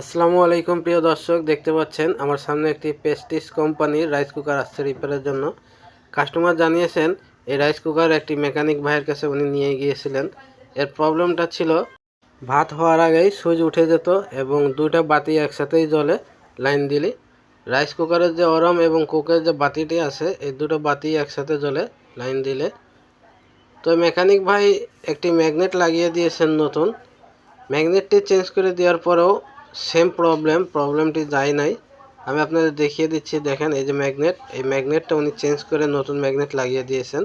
আসসালামু আলাইকুম প্রিয় দর্শক, দেখতে পাচ্ছেন আমার সামনে একটি পেস্টিস কোম্পানির রাইস কুকার আসছে রিপেয়ারের জন্য। কাস্টমার জানিয়েছেন, এই রাইস কুকার একটি মেকানিক ভাইয়ের কাছে উনি নিয়ে গিয়েছিলেন। এর প্রবলেমটা ছিল, ভাত হওয়ার আগেই সুইচ উঠে যেত এবং দুইটা বাতি একসাথেই জ্বলে লাইন দিলে। রাইস কুকারের যে অরম এবং কুকের যে বাতিটি আছে, এই দুটো বাতি একসাথে জ্বলে লাইন দিলে। তো মেকানিক ভাই একটি ম্যাগনেট লাগিয়ে দিয়েছেন নতুন। ম্যাগনেটটি চেঞ্জ করে দেওয়ার পরেও সেম প্রবলেম প্রবলেমটি যায় নাই। আমি আপনাদের দেখিয়ে দিচ্ছি, দেখেন, এই যে ম্যাগনেট এই ম্যাগনেটটা উনি চেঞ্জ করে নতুন ম্যাগনেট লাগিয়ে দিয়েছেন।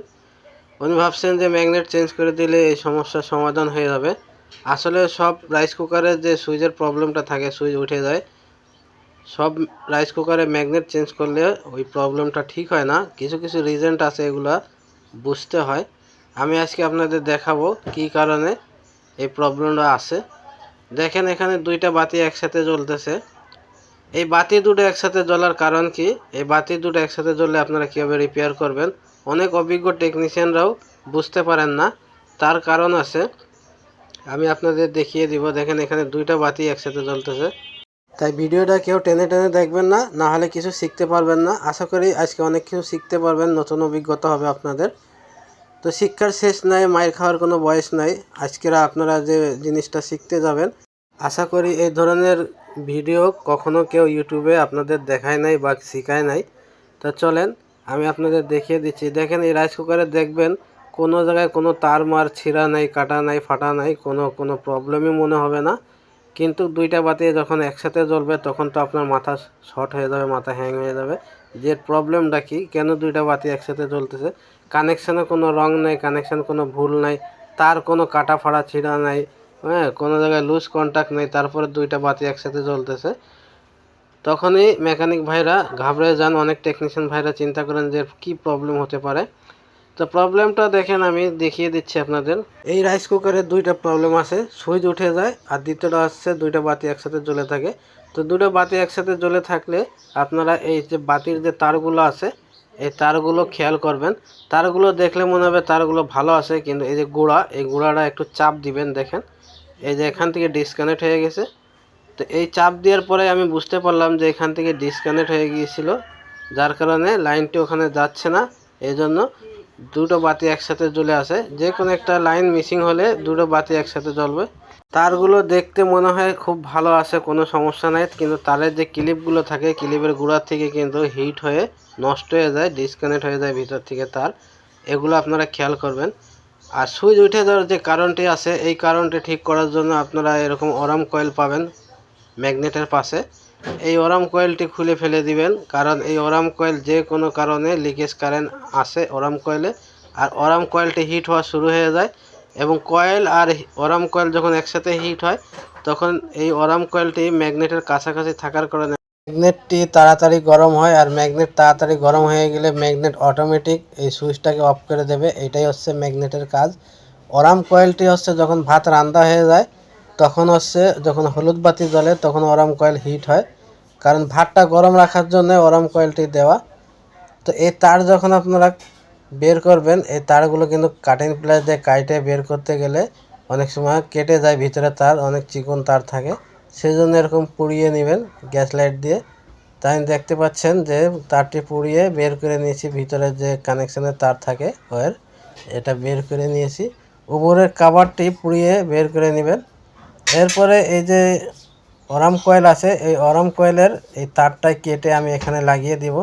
উনি ভাবছেন যে ম্যাগনেট চেঞ্জ করে দিলে এই সমস্যার সমাধান হয়ে যাবে। আসলে সব রাইস কুকারের যে সুইচের প্রবলেমটা থাকে, সুইচ উঠে যায়, সব রাইস কুকারে ম্যাগনেট চেঞ্জ করলে ওই প্রবলেমটা ঠিক হয় না। কিছু কিছু রিজেন্ট আছে এগুলা বুঝতে হয়। আমি আজকে আপনাদের দেখাবো কি কারণে এই প্রবলেমটা আছে। দেখেন এখানে দুইটা বাতি একসাথে জ্বলতেছে। এই বাতি দুটো একসাথে জ্বলার কারণ কি? এই বাতি দুটো একসাথে জ্বললে আপনারা কীভাবে রিপেয়ার করবেন? অনেক অভিজ্ঞ টেকনিশিয়ানরাও বুঝতে পারেন না। তার কারণ আছে, আমি আপনাদের দেখিয়ে দিব। দেখেন এখানে দুইটা বাতি একসাথে জ্বলতেছে। তাই ভিডিওটা কেউ টেনে টেনে দেখবেন না না হলে কিছু শিখতে পারবেন না। আশা করি আজকে অনেক কিছু শিখতে পারবেন, নতুন অভিজ্ঞতা হবে আপনাদের। তো শিক্ষার শেষ নাই, মায়ের খাওয়ার কোনো বয়স নাই। আজকেরা আপনারা যে জিনিসটা শিখতে যাবেন আশা করি এই ধরনের ভিডিও কখনো কেউ ইউটিউবে আপনাদের দেখায় নাই বা শেখায় নাই। তো চলেন, আমি আপনাদের দেখিয়ে দিচ্ছি। দেখেন, এই রাইস কুকারে দেখবেন, কোনো জায়গায় কোনো তার মার ছিঁড়া নাই, কাটা নাই, ফাটা নাই, কোনো কোনো প্রবলেমই মনে হবে না। কিন্তু দুইটা বাতি যখন একসাথে জ্বলবে, তখন তো আপনার মাথা শর্ট হয়ে যাবে, মাথা হ্যাং হয়ে যাবে। যে প্রবলেমটা কি? কেন দুইটা বাতি একসাথে জ্বলতেছে? কানেকশানে কোনো রং নাই কানেকশান কোনো ভুল নাই, তার কোনো কাটা ফাড়া ছিঁড়া নাই হ্যাঁ কোনো জায়গায় লুজ কন্ট্যাক্ট নেই, তারপরে দুইটা বাতি একসাথে জ্বলতেছে। তখনই মেকানিক ভাইরা ঘাবড়ে যান, অনেক টেকনিশিয়ান ভাইরা চিন্তা করেন যে কি প্রবলেম হতে পারে। তো প্রবলেমটা দেখেন আমি দেখিয়ে দিচ্ছি আপনাদের। এই রাইস কুকারের দুইটা প্রবলেম আছে সুইচ উঠে যায় আর দ্বিতীয়টা হচ্ছে দুইটা বাতি একসাথে জ্বলে থাকে। তো দুটো বাতি একসাথে জ্বলে থাকলে আপনারা এই যে বাতির যে তারগুলো আছে, এই তারগুলো খেয়াল করবেন। তারগুলো দেখলে মনে হবে তারগুলো ভালো আছে, কিন্তু এই যে গোড়া, এই গোড়াটা একটু চাপ দিবেন, দেখেন। এই যে এখান থেকে ডিসকানেক্ট হয়ে গেছে। তো এই চাপ দেওয়ার পরে আমি বুঝতে পারলাম যে এখান থেকে ডিসকানেক্ট হয়ে গিয়েছিল, যার কারণে লাইনটি ওখানে যাচ্ছে না। এই জন্য দুটো বাতি একসাথে জ্বলে আসে যে কোনো একটা লাইন মিসিং হলে দুটো বাতি একসাথে জ্বলবে। তারগুলো দেখতে মনে হয় খুব ভালো আছে, কোনো সমস্যা নাই। কিন্তু তারের যে ক্লিপগুলো থাকে ক্লিপের গোড়ার থেকে কিন্তু হিট হয়ে নষ্ট হয়ে যায় ডিসকানেক্ট হয়ে যায় ভিতর থেকে তার। এগুলো আপনারা খেয়াল করবেন। আর সুইচ উঠে যাওয়ার যে কারণটি আছে, এই কারণটি ঠিক করার জন্য আপনারা এরকম অরাম কয়েল পাবেন ম্যাগনেটের পাশে। এই অরাম কয়েলটি খুলে ফেলে দিবেন, কারণ এই অরাম কয়েল যে কোনো কারণে লিকেজ কারেন্ট আসে অরাম কয়েলে আর অরাম কয়েলটি হিট হওয়া শুরু হয়ে যায় এবং কয়েল আর অরাম কয়েল যখন একসাথে হিট হয়, তখন এই অরাম কয়েলটি ম্যাগনেটের কাছাকাছি থাকার কারণে ম্যাগনেটটি তাড়াতাড়ি গরম হয় আর ম্যাগনেট তাড়াতাড়ি গরম হয়ে গেলে ম্যাগনেট অটোমেটিক এই সুইচটাকে অফ করে দেবে। এটাই হচ্ছে ম্যাগনেটের কাজ। অরাম কয়েলটি হচ্ছে যখন ভাত রান্দা হয়ে যায়, তখন হচ্ছে যখন হলুদ বাতি জ্বলে, তখন অরাম কয়েল হিট হয়। কারণ ভাতটা গরম রাখার জন্য অরাম কয়েলটি দেওয়া। তো এই তার যখন আপনারা বের করবেন, এই তারগুলো কিন্তু কাটিং প্লাস দিয়ে কাইটে বের করতে গেলে অনেক সময় কেটে যায়, ভিতরে তার, অনেক চিকন তার থাকে। সেই জন্য এরকম পুড়িয়ে নেবেন গ্যাস লাইট দিয়ে। তাই দেখতে পাচ্ছেন যে তারটি পুড়িয়ে বের করে নিয়েছি, ভিতরে যে কানেকশানের তার থাকে ওয়ের এটা বের করে নিয়েছি। উপরের কাভারটি পুড়িয়ে বের করে নেবেন। এরপরে এই যে অরাম কয়েল আছে, এই অরাম কয়েলের এই তারটাই কেটে আমি এখানে লাগিয়ে দিব।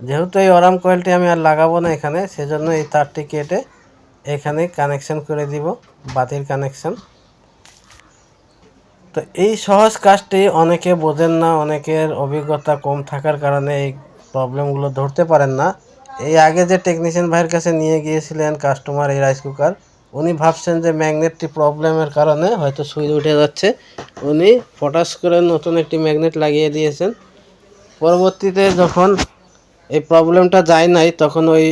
যেহেতু এই অরাম কয়েলটি আমি আর লাগাবো না এখানে, সেজন্য এই তারটি কেটে এখানে কানেকশন করে দিব, বাতির কানেকশন তো এই সহজ কাজটি অনেকে বোঝেন না, অনেকের অভিজ্ঞতা কম থাকার কারণে এই প্রবলেমগুলো ধরতে পারেন না। এই আগে যে টেকনিশিয়ান ভাইয়ের কাছে নিয়ে গিয়েছিলেন কাস্টমার এই রাইস কুকার উনি ভাবছেন যে ম্যাগনেটটি প্রবলেমের কারণে হয়তো সুইচ উঠে যাচ্ছে। উনি ফটাস করে নতুন একটি ম্যাগনেট লাগিয়ে দিয়েছেন। পরবর্তীতে যখন এই প্রবলেমটা যায় নাই, তখন ওই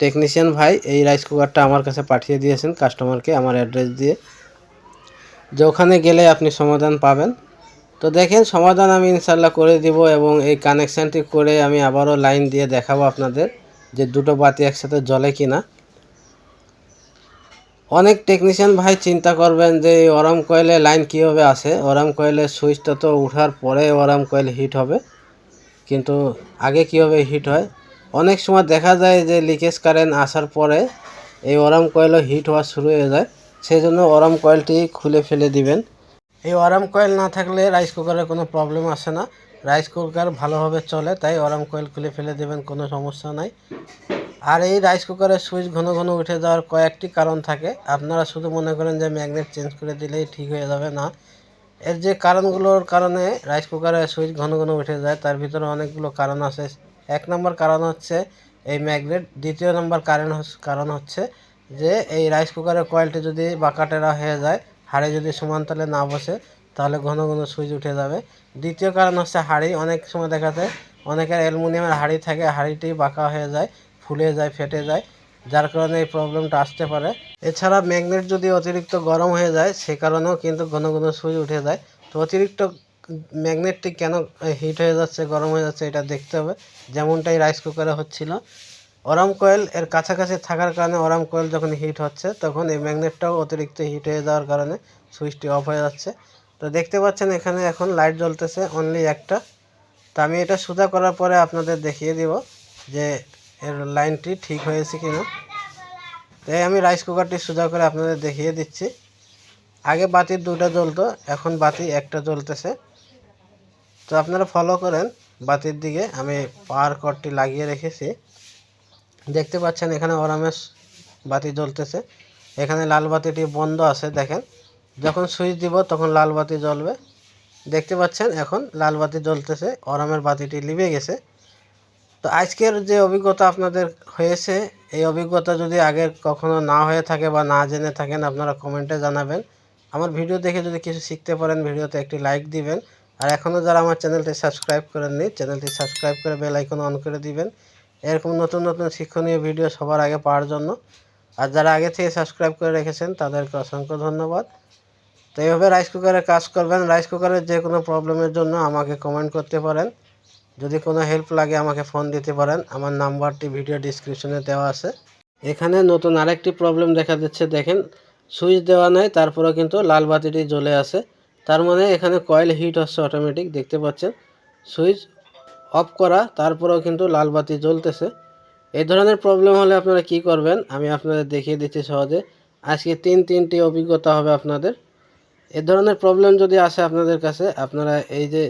টেকনিশিয়ান ভাই এই রাইস কুকারটা আমার কাছে পাঠিয়ে দিয়েছেন কাস্টমারকে আমার অ্যাড্রেস দিয়ে। যে ওখানে গেলে আপনি সমাধান পাবেন। তো দেখেন, সমাধান আমি ইনশাল্লাহ করে দিব এবং এই কানেকশানটি করে আমি আবারও লাইন দিয়ে দেখাবো আপনাদের যে দুটো বাতি একসাথে জ্বলে কি না অনেক টেকনিশিয়ান ভাই চিন্তা করবেন যে এই ওরাম কয়েলে লাইন কীভাবে আসে। ওরাম কয়েলের সুইচটা তো ওঠার পরে ওরাম কয়েল হিট হবে। কিন্তু আগে কীভাবে হিট হয়? অনেক সময় দেখা যায় যে লিকেজ কারেন্ট আসার পরে এই ওরাম কয়েলও হিট হওয়া শুরু হয়ে যায়। সেই জন্য ওরাম কয়েলটি খুলে ফেলে দিবেন। এই ওরাম কয়েল না থাকলে রাইস কুকারের কোনো প্রবলেম আসে না। রাইস কুকার ভালোভাবে চলে, তাই ওরাম কয়েল খুলে ফেলে দেবেন, কোনো সমস্যা নাই। আর এই রাইস কুকারের সুইচ ঘন ঘন উঠে যাওয়ার কয়েকটি কারণ থাকে। আপনারা শুধু মনে করেন যে ম্যাগনেট চেঞ্জ করে দিলেই ঠিক হয়ে যাবে, না। এর যে কারণগুলোর কারণে রাইস কুকারের সুইচ ঘন ঘন উঠে যায়, তার ভিতরে অনেকগুলো কারণ আছে। এক নম্বর কারণ হচ্ছে এই ম্যাগনেট, দ্বিতীয় নম্বর কারণ কারণ হচ্ছে যে এই রাইস কুকারের কয়েলটি যদি বাঁকাটেরা হয়ে যায়, হাড়ি যদি সমান্তলে না বসে, তাহলে ঘন ঘন সুইচ উঠে যাবে। দ্বিতীয় কারণ হচ্ছে হাড়ি, অনেক সময় দেখা যায় অনেকের অ্যালুমিনিয়ামের হাড়ি থাকে, হাড়িটি বাঁকা হয়ে যায়, ফুলে যায়, ফেটে যায়, যার কারণে এই প্রবলেমটা আসতে পারে। এছাড়া ম্যাগনেট যদি অতিরিক্ত গরম হয়ে যায়, সে কারণেও কিন্তু ঘন ঘন সুইচ উঠে যায়। তো অতিরিক্ত ম্যাগনেটটি কেন হিট হয়ে যাচ্ছে, গরম হয়ে যাচ্ছে, এটা দেখতে হবে। যেমনটাই রাইস কুকারে হচ্ছিল অরাম কয়েল এর কাছাকাছি থাকার কারণে অরাম কয়েল যখন হিট হচ্ছে, তখন এই ম্যাগনেটটাও অতিরিক্ত হিট হয়ে যাওয়ার কারণে সুইচটি অফ হয়ে যাচ্ছে। তো দেখতে পাচ্ছেন এখানে এখন লাইট জ্বলতেছে অনলি একটা। তো আমি এটা সোজা করার পরে আপনাদের দেখিয়ে দিব যে এর লাইনটি ঠিক হয়েছে কি না তাই আমি রাইস কুকারটি সোজা করে আপনাদের দেখিয়ে দিচ্ছি। আগে বাতির দুটো জ্বলতো, এখন বাতি একটা জ্বলতেছে। তো আপনারা ফলো করেন, বাতির দিকে আমি পাওয়ার কর্ডটি লাগিয়ে রেখেছি। দেখতে পাচ্ছেন এখানে অরামেশ বাতি জ্বলতেছে। এখানে লাল বাতিটি বন্ধ আছে, দেখেন। যখন সুইচ দিব, তখন লাল বাতি জ্বলবে। দেখতে পাচ্ছেন, এখন লাল বাতি জ্বলতেছে, অরামের বাতিটি লিভে গেছে। তো আজকের যে অভিজ্ঞতা আপনাদের হয়েছে, এই অভিজ্ঞতা যদি আগের কখনো না হয়ে থাকে বা না জেনে থাকেন, আপনারা কমেন্টে জানাবেন। আমার ভিডিও দেখে যদি কিছু শিখতে পারেন, ভিডিওতে একটি লাইক দিবেন। আর এখনও যারা আমার চ্যানেলটি সাবস্ক্রাইব করেননি, চ্যানেলটি সাবস্ক্রাইব করে বেল আইকন অন করে দিবেন। এরকম নতুন নতুন শিক্ষণীয় ভিডিও সবার আগে পাওয়ার জন্য। আর যারা আগে থেকে সাবস্ক্রাইব করে রেখেছেন, তাদেরকে অসংখ্য ধন্যবাদ। তো এইভাবে রাইস কুকারে কাজ করবেন। রাইস কুকারের যে কোনো প্রবলেমের জন্য আমাকে কমেন্ট করতে পারেন। যদি কোনো হেল্প লাগে, আমাকে ফোন দিতে পারেন। আমার নাম্বারটি ভিডিও ডিসক্রিপশনে দেওয়া আছে। এখানে নতুন আরেকটি প্রবলেম দেখা যাচ্ছে, দেখেন। সুইচ দেওয়া নাই, তারপরেও কিন্তু লাল বাতিটি জ্বলে আছে। তার মানে এখানে কয়েল হিট হচ্ছে অটোমেটিক দেখতে পাচ্ছেন। সুইচ অফ করা, তারপরেও কিন্তু লাল বাতি জ্বলতেছে। এই ধরনের প্রবলেম হলে আপনারা কি করবেন? আমি আপনাদের দেখিয়ে দিচ্ছি সহজে। আজকে তিন তিনটি অভিজ্ঞতা হবে আপনাদের। এ ধরনের প্রবলেম যদি আসে আপনাদের কাছে, আপনারা এই যে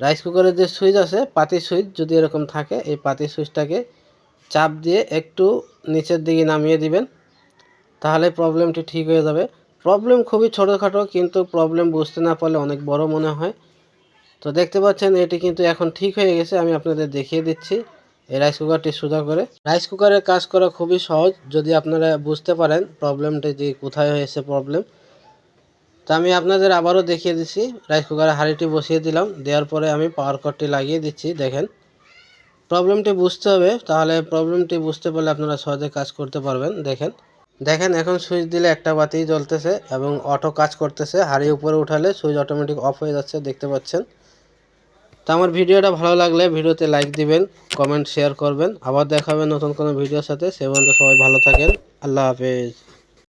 রাইস কুকারের যে সুইচ আছে, পাতি সুইচ যদি এরকম থাকে, এই পাতি সুইচটাকে চাপ দিয়ে একটু নিচের দিকে নামিয়ে দিবেন, তাহলে প্রবলেমটি ঠিক হয়ে যাবে। প্রবলেম খুবই ছোটোখাটো, কিন্তু প্রবলেম বুঝতে না পারলে অনেক বড় মনে হয়। তো দেখতে পাচ্ছেন, এটি কিন্তু এখন ঠিক হয়ে গেছে, আমি আপনাদের দেখিয়ে দিচ্ছি এই রাইস কুকারটি সোজা করে। রাইস কুকারের কাজ করা খুবই সহজ, যদি আপনারা বুঝতে পারেন প্রবলেমটি যে কোথায় হয়েছে প্রবলেম তো আমি আপনাদের আবারও দেখিয়ে দিচ্ছি রাইস কুকারে হাঁড়িটি বসিয়ে দিলাম, দেওয়ার পরে আমি পাওয়ার কটটি লাগিয়ে দিচ্ছি, দেখেন। প্রবলেমটি বুঝতে হবে, তাহলে প্রবলেমটি বুঝতে পারলে আপনারা সহজে কাজ করতে পারবেন, দেখেন। দেখেন, এখন সুইচ দিলে একটা বাতি জ্বলতেছে এবং অটো কাজ করতেছে, হাঁড়ি উপরে উঠালে সুইচ অটোমেটিক অফ হয়ে যাচ্ছে, দেখতে পাচ্ছেন। তো আমার ভিডিওটা ভালো লাগলে ভিডিওতে লাইক দিবেন কমেন্ট শেয়ার করবেন। আবার দেখাবেন নতুন কোনো ভিডিওর সাথে। সে পর্যন্ত সবাই ভালো থাকেন। আল্লাহ হাফেজ।